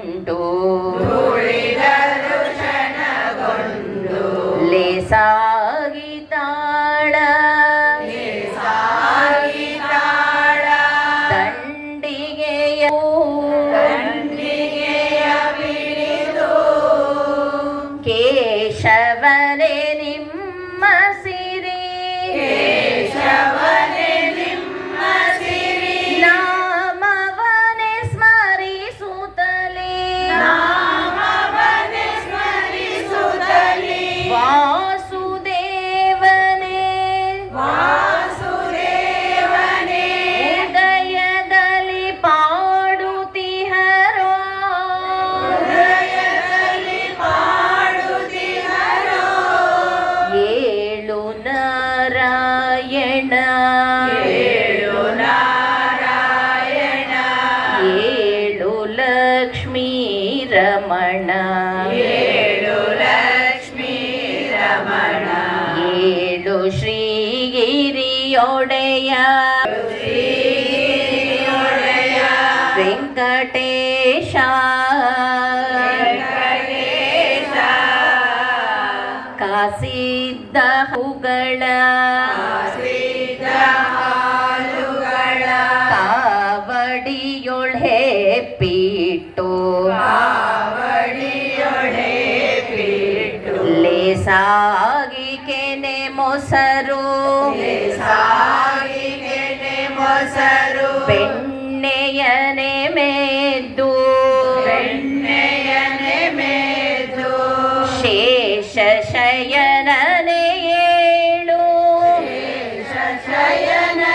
ಉಂಟು ಲೇಸಾಗಿತಾಳ ದಂಡಿಗೆಯ ಕೇಶವನೇ ನಿಮ್ಮ നാരായണ. ഏഴു നാരായണ. ഏഴു ലക്ഷ്മി രമണ. ഏഴു ലക്ഷ്മി രമണ. ഏഴു ശ്രീഗിരിയോടയ. വെങ്കടേശ. ಹಸಿದ್ದ ಹೂಗಳ ಕಾವಡಿಯೊಳೆ ಪೀಟು ಲೇಸಾಗಿ ಕೆನೆ ಮೊಸರು. ಮೊಸರು. ಬೆಣ್ಣೆಯನೆ ಮೇದು ಬೆಣ್ಣೆ शयननि शयन